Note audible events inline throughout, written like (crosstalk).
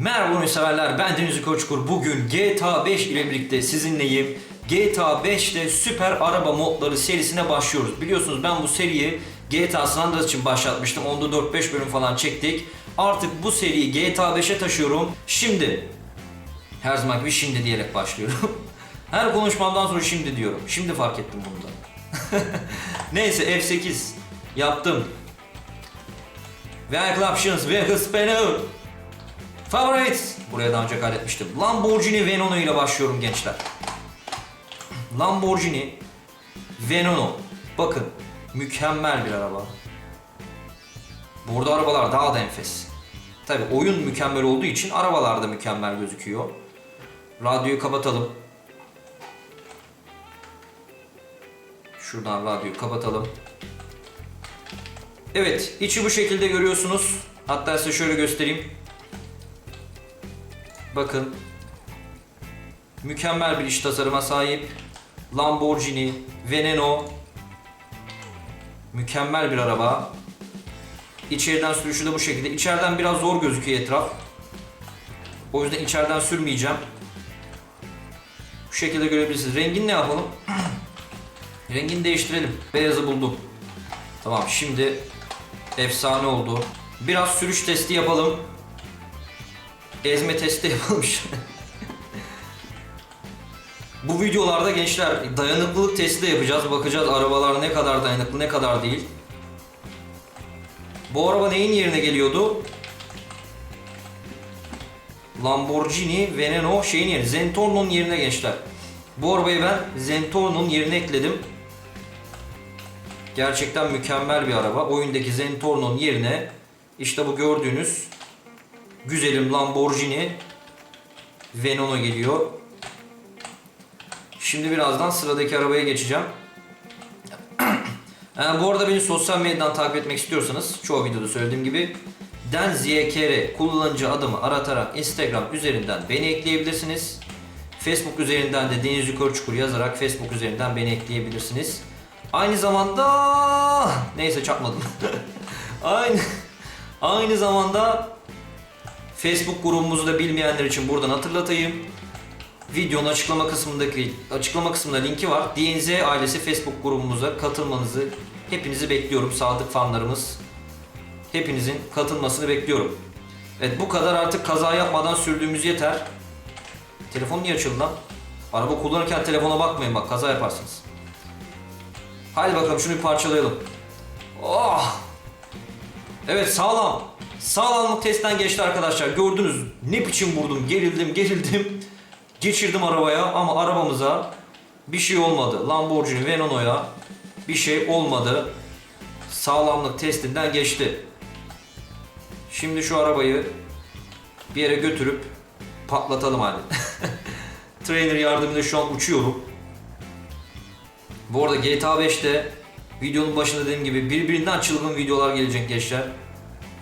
Merhaba oyun severler, ben Deniz Koçkur. Bugün GTA 5 ile birlikte sizinleyim. GTA 5'te süper araba modları serisine başlıyoruz. Biliyorsunuz ben bu seriyi GTA San Andreas için başlatmıştım. Onda 4-5 bölüm falan çektik. Artık bu seriyi GTA 5'e taşıyorum. Şimdi, her zaman gibi şimdi diyerek başlıyorum. (laughs) Her konuşmamdan sonra şimdi diyorum. Şimdi fark ettim bunu da. (laughs) Neyse F8 yaptım. Vehicle Options, Vehicle Spanner. Favorites. Buraya daha önce kaydetmiştim. Lamborghini Veneno ile başlıyorum gençler. Lamborghini Veneno. Bakın mükemmel bir araba. Burada arabalar daha da enfes. Tabi oyun mükemmel olduğu için arabalar da mükemmel gözüküyor. Radyoyu kapatalım. Şuradan radyoyu kapatalım. Evet, içi bu şekilde görüyorsunuz. Hatta size şöyle göstereyim. Bakın. Mükemmel bir iç tasarıma sahip. Lamborghini Veneno. Mükemmel bir araba. İçeriden sürüşü de bu şekilde. İçeriden biraz zor gözüküyor etraf. O yüzden içeriden sürmeyeceğim. Bu şekilde görebilirsiniz. Rengini ne yapalım? (clears throat) Rengini değiştirelim. Beyazı buldum. Tamam şimdi efsane oldu. Biraz sürüş testi yapalım. Ezme testi yapalım. Bu videolarda gençler dayanıklılık testi de yapacağız. Bakacağız arabalar ne kadar dayanıklı ne kadar değil. Bu araba neyin yerine geliyordu? Lamborghini Veneno şeyin yerine, Zentorno'nun yerine gençler. Bu arabayı ben Zentorno'nun yerine ekledim. Gerçekten mükemmel bir araba. Oyundaki Zentorno'nun yerine işte bu gördüğünüz güzelim Lamborghini Veneno geliyor. Şimdi birazdan sıradaki arabaya geçeceğim. Yani (clears throat) bu arada beni sosyal medyadan takip etmek istiyorsanız çoğu videoda söylediğim gibi DenZKR kullanıcı adımı aratarak Instagram üzerinden beni ekleyebilirsiniz. Facebook üzerinden de Deniz Yukarı Çukur yazarak Facebook üzerinden beni ekleyebilirsiniz. Aynı zamanda neyse çakmadım. (laughs) aynı aynı zamanda Facebook grubumuzu da bilmeyenler için buradan hatırlatayım. Videonun açıklama kısmındaki açıklama kısmında linki var. DNZ ailesi Facebook grubumuza katılmanızı hepinizi bekliyorum sadık fanlarımız. Hepinizin katılmasını bekliyorum. Evet bu kadar artık kaza yapmadan sürdüğümüz yeter. Telefon niye açıldı lan? Araba kullanırken telefona bakmayın bak kaza yaparsınız. Haydi bakalım şunu bir parçalayalım. Oh! Evet sağlam. Sağlamlık testten geçti arkadaşlar. Gördünüz ne biçim vurdum. Gerildim gerildim. Geçirdim arabaya ama arabamıza bir şey olmadı. Lamborghini Veneno'ya bir şey olmadı. Sağlamlık testinden geçti. Şimdi şu arabayı bir yere götürüp patlatalım hadi. (laughs) Trainer yardımıyla şu an uçuyorum. Bu arada GTA 5'te videonun başında dediğim gibi birbirinden çılgın videolar gelecek gençler.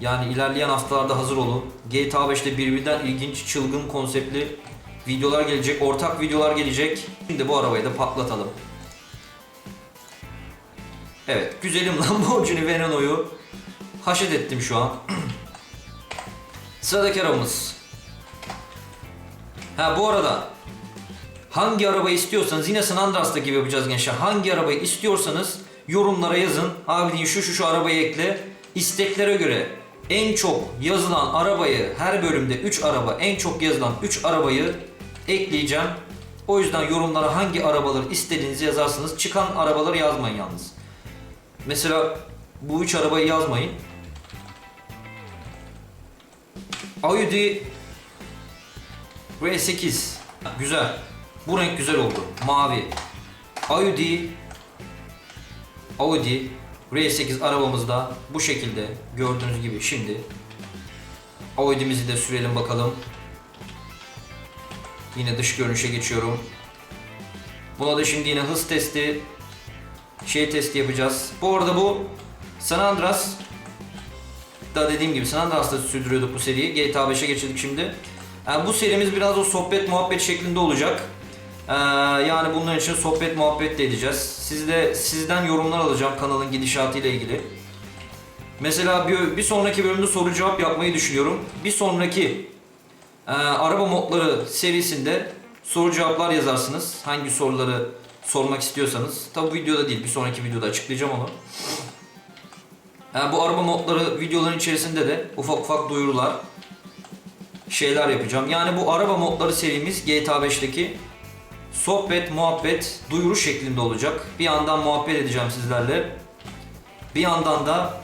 Yani ilerleyen haftalarda hazır olun. GTA 5'te birbirinden ilginç, çılgın konseptli videolar gelecek, ortak videolar gelecek. Şimdi bu arabayı da patlatalım. Evet, güzelim (laughs) Lamborghini Veneno'yu haşet ettim şu an. (clears throat) Sıradaki arabamız. Ha bu arada hangi arabayı istiyorsanız yine San Andreas'ta gibi yapacağız gençler. Hangi arabayı istiyorsanız yorumlara yazın. Abi deyin şu şu şu arabayı ekle. İsteklere göre en çok yazılan arabayı her bölümde 3 araba en çok yazılan 3 arabayı ekleyeceğim. O yüzden yorumlara hangi arabaları istediğinizi yazarsınız. Çıkan arabaları yazmayın yalnız. Mesela bu 3 arabayı yazmayın. Audi R8 güzel. Bu renk güzel oldu. Mavi. Audi Audi R8 arabamızda bu şekilde gördüğünüz gibi şimdi Audi'mizi de sürelim bakalım. Yine dış görünüşe geçiyorum. Buna da şimdi yine hız testi şey testi yapacağız. Bu arada bu San Andreas da dediğim gibi San Andreas'ta sürdürüyorduk bu seriyi. GTA 5'e geçirdik şimdi. Yani bu serimiz biraz o sohbet muhabbet şeklinde olacak. Ee, yani bunların için sohbet muhabbet de edeceğiz. Siz de sizden yorumlar alacağım kanalın gidişatı ile ilgili. Mesela bir, bir sonraki bölümde soru cevap yapmayı düşünüyorum. Bir sonraki Ee, araba modları serisinde soru cevaplar yazarsınız. Hangi soruları sormak istiyorsanız. Tabi videoda değil bir sonraki videoda açıklayacağım onu. Ee, bu araba modları videoların içerisinde de ufak ufak duyurular şeyler yapacağım. Yani bu araba modları serimiz GTA 5'teki sohbet, muhabbet, duyuru şeklinde olacak. Bir yandan muhabbet edeceğim sizlerle. Bir yandan da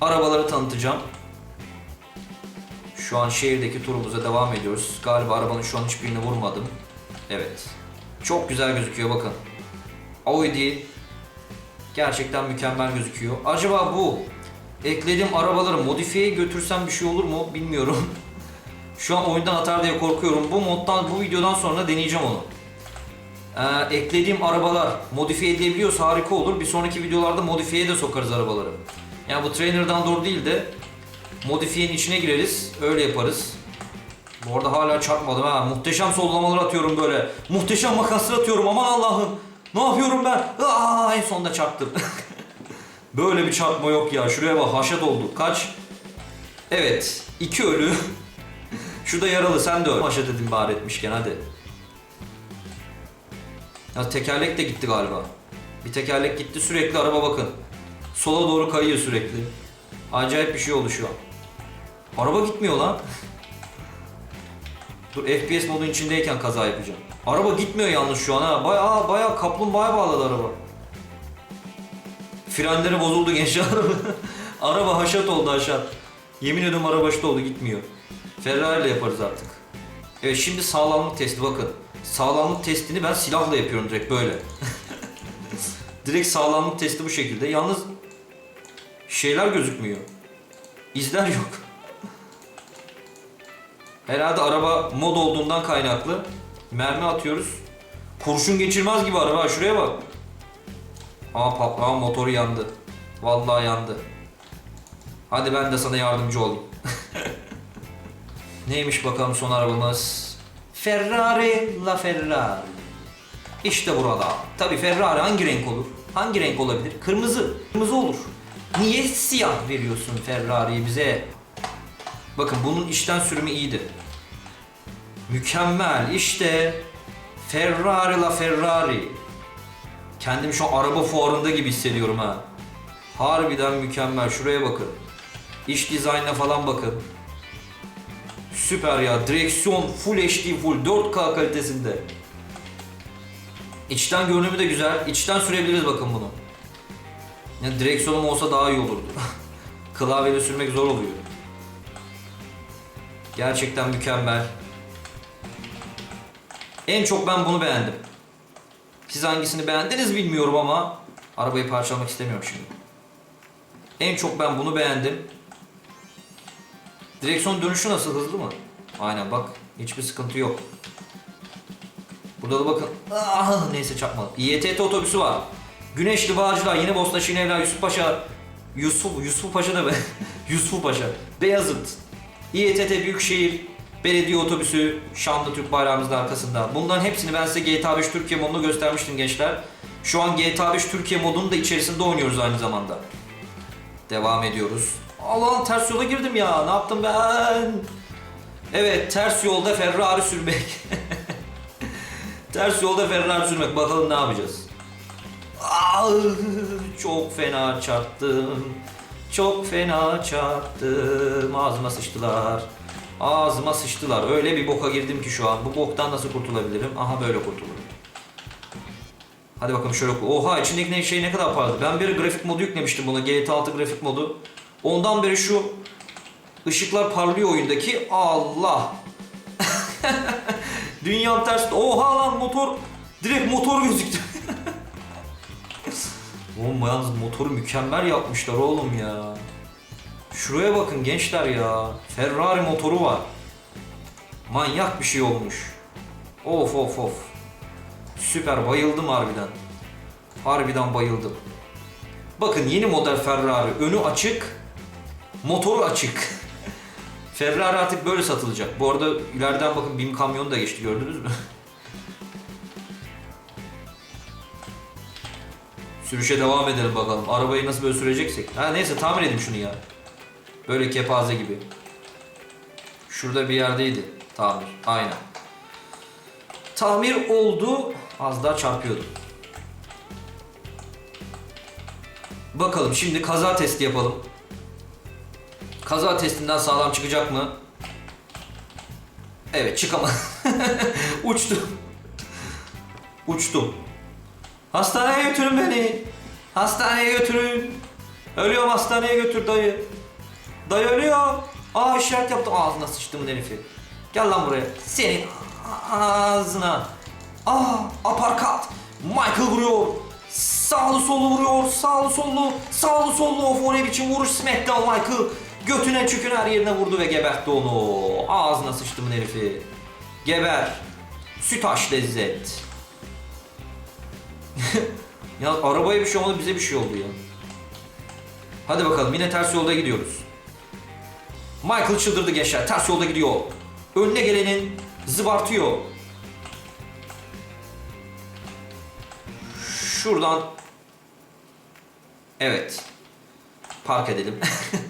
arabaları tanıtacağım. Şu an şehirdeki turumuza devam ediyoruz. Galiba arabanın şu an hiçbirini vurmadım. Evet. Çok güzel gözüküyor bakın. Audi gerçekten mükemmel gözüküyor. Acaba bu eklediğim arabaları modifiyeye götürsem bir şey olur mu bilmiyorum. (laughs) Şu an oyundan atar diye korkuyorum. Bu moddan, bu videodan sonra deneyeceğim onu. Ee, eklediğim arabalar modifiye edilebiliyorsa harika olur. Bir sonraki videolarda modifiyeye de sokarız arabaları. Yani bu trainer'dan doğru değil de modifiyenin içine gireriz. Öyle yaparız. Bu arada hala çarpmadım ha. Muhteşem sollamalar atıyorum böyle. Muhteşem makaslar atıyorum. Aman Allah'ım. Ne yapıyorum ben? Aa, en sonunda çarptım. (laughs) böyle bir çarpma yok ya. Şuraya bak haşat oldu. Kaç? Evet. iki ölü. (laughs) Şu da yaralı. Sen de öl. Haşat edin bari etmişken hadi. Ya tekerlek de gitti galiba. Bir tekerlek gitti sürekli araba bakın. Sola doğru kayıyor sürekli. Acayip bir şey oldu şu an. Araba gitmiyor lan. (laughs) Dur FPS modun içindeyken kaza yapacağım. Araba gitmiyor yalnız şu an ha. Baya baya kaplumbağaya bağladı araba. Frenleri bozuldu gençler. (laughs) araba haşat oldu haşat. Yemin ediyorum araba haşat oldu gitmiyor. Ferrari ile yaparız artık. Evet şimdi sağlamlık testi bakın. Sağlamlık testini ben silahla yapıyorum direkt böyle. (laughs) direkt sağlamlık testi bu şekilde. Yalnız şeyler gözükmüyor. İzler yok. Herhalde araba mod olduğundan kaynaklı. Mermi atıyoruz. Kurşun geçirmez gibi araba. Şuraya bak. Aa patlayan motoru yandı. Vallahi yandı. Hadi ben de sana yardımcı olayım. (laughs) Neymiş bakalım son arabamız? Ferrari La Ferrari. İşte burada. Tabi Ferrari hangi renk olur? Hangi renk olabilir? Kırmızı. Kırmızı olur. Niye siyah veriyorsun Ferrari'yi bize? Bakın bunun içten sürümü iyiydi. Mükemmel. İşte Ferrari La Ferrari. Kendimi şu araba fuarında gibi hissediyorum ha. Harbiden mükemmel. Şuraya bakın. İç dizaynına falan bakın. Süper ya. Direksiyon full HD full 4K kalitesinde. İçten görünümü de güzel. İçten sürebiliriz bakın bunu. Yani direksiyonum olsa daha iyi olurdu. (laughs) Klavyeyle sürmek zor oluyor. Gerçekten mükemmel. En çok ben bunu beğendim. Siz hangisini beğendiniz bilmiyorum ama arabayı parçalamak istemiyorum şimdi. En çok ben bunu beğendim. Direksiyon dönüşü nasıl hızlı mı? Aynen bak hiçbir sıkıntı yok. Burada da bakın. Ah, neyse çarpmadım. İETT otobüsü var. Güneşli Bağcılar, Yeni Bosna, Şinevler, Yusuf Paşa, Yusuf, Yusuf Paşa da be. (laughs) Yusuf Paşa, Beyazıt, İETT Büyükşehir, Belediye Otobüsü, şanlı Türk bayrağımızın arkasında. Bunların hepsini ben size GTA 5 Türkiye modunu göstermiştim gençler. Şu an GTA 5 Türkiye modunun da içerisinde oynuyoruz aynı zamanda. Devam ediyoruz. Allah'ım ters yola girdim ya. Ne yaptım ben? Evet, ters yolda Ferrari sürmek. (laughs) ters yolda Ferrari sürmek. Bakalım ne yapacağız? Çok fena çarptım. Çok fena çarptım. Ağzıma sıçtılar. Ağzıma sıçtılar. Öyle bir boka girdim ki şu an. Bu boktan nasıl kurtulabilirim? Aha böyle kurtulurum. Hadi bakalım şöyle. Oha içindeki ne- şey ne kadar parladı. Ben bir grafik modu yüklemiştim buna. GTA 6 grafik modu. Ondan beri şu ışıklar parlıyor oyundaki. Allah. (laughs) Dünyam ters. Oha lan motor. Direkt motor gözüktü. (laughs) oğlum yalnız motoru mükemmel yapmışlar oğlum ya. Şuraya bakın gençler ya. Ferrari motoru var. Manyak bir şey olmuş. Of of of. Süper bayıldım harbiden. Harbiden bayıldım. Bakın yeni model Ferrari. Önü açık. Motoru açık. Ferrari artık böyle satılacak. Bu arada ileriden bakın BİM kamyonu da geçti gördünüz mü? Sürüşe devam edelim bakalım. Arabayı nasıl böyle süreceksek. Ha neyse tamir edeyim şunu ya. Böyle kepaze gibi. Şurada bir yerdeydi tamir. Aynen. Tamir oldu. Az daha çarpıyordum. Bakalım şimdi kaza testi yapalım. Kaza testinden sağlam çıkacak mı? Evet çıkamadı. (laughs) Uçtum. Uçtum. Hastaneye götürün beni. Hastaneye götürün. Ölüyorum hastaneye götür dayı. Dayı ölüyor. Aa işaret yaptı ağzına sıçtımın herifi. Gel lan buraya. Senin ağzına. Aa aparkat. Michael vuruyor. Sağlı sollu vuruyor. Sağlı sollu. Sağlı sollu. Of o ne biçim vuruş Smackdown Michael. Götüne çüküne her yerine vurdu ve gebertti onu. Ağzına sıçtımın herifi. Geber. Sütaş lezzet. (laughs) ya arabaya bir şey olmadı bize bir şey oldu ya. Hadi bakalım yine ters yolda gidiyoruz. Michael çıldırdı gençler. Ters yolda gidiyor. Önüne gelenin zıbartıyor. Şuradan Evet. Park edelim. (laughs)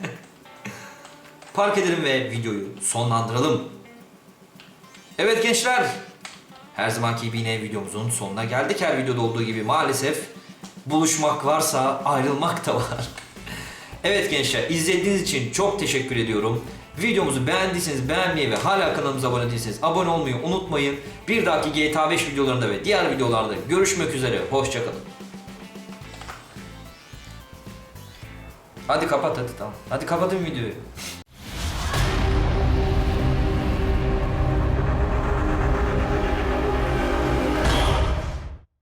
Park edelim ve videoyu sonlandıralım. Evet gençler. Her zamanki gibi yine videomuzun sonuna geldik. Her videoda olduğu gibi maalesef buluşmak varsa ayrılmak da var. (laughs) Evet gençler izlediğiniz için çok teşekkür ediyorum. Videomuzu beğendiyseniz beğenmeyi ve hala kanalımıza abone değilseniz abone olmayı unutmayın. Bir dahaki GTA 5 videolarında ve diğer videolarda görüşmek üzere. Hoşçakalın. Hadi kapat hadi tamam. Hadi kapatın videoyu.